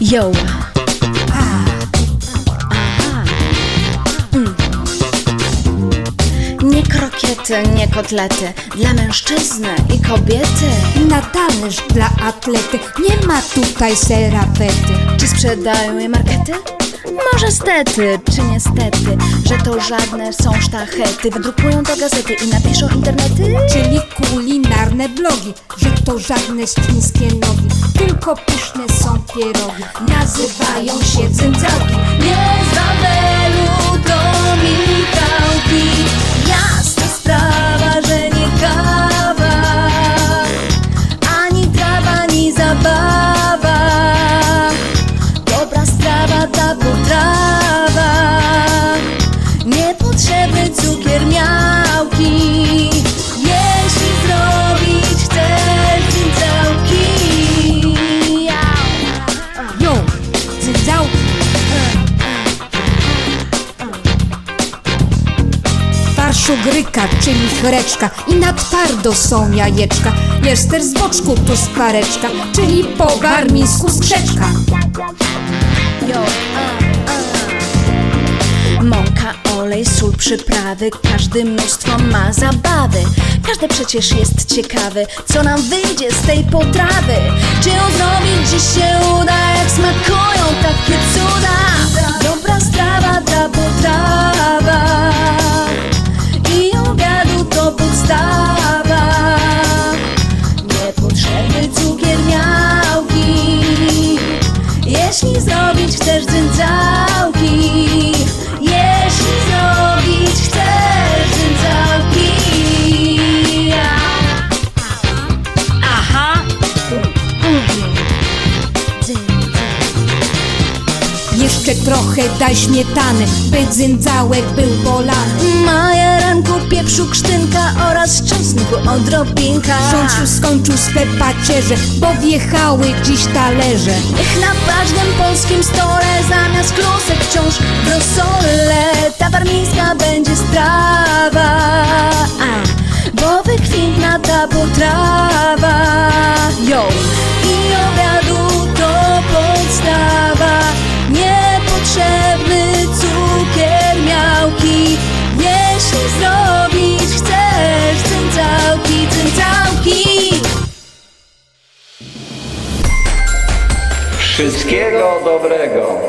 Yo. Mm. Nie krokiety, nie kotlety Dla mężczyzny i kobiety Na talerz dla atlety nie ma tutaj serapety. Czy sprzedają je markety? Może stety, czy niestety Że to żadne są sztachety Wydrukują to gazety i napiszą internety Czyli kulinarne blogi, że to żadne chińskie nogi, tylko pyszne są pierogi. Nazywają się cyncałki. Nie z Wawelu to Michałki Jasna sprawa, że nie kawa Ani trawa, ani zabawa Dobra strawa ta potrawa Niepotrzebny cukier miałki cyncałki. Farszu czyli chreczka i na twardo są jajeczka. Jest też z boczku tu spareczka, czyli po warmińsku skrzeczka. Mąka, olej, sól, przyprawy Każdy mnóstwo ma zabawy Każdy przecież jest ciekawy Co nam wyjdzie z tej potrawy Czy ją zrobić dziś się uda Jeśli zrobić chcesz dzyndzałki Jeśli zrobić chcesz dzyndzałki Aha Jeszcze trochę daj śmietany, by dzyndzałek był polany. Majeranku, pieprzu, krztynka oraz czosnku odrobinka Sączu skończył swe pacierze, bo wjechały dziś talerze. Niech na każdym polskim stole zamiast klusek wciąż w rosole ta warmińska będzie strawa, a, bo wykwintna ta potrawa. Wszystkiego dobrego.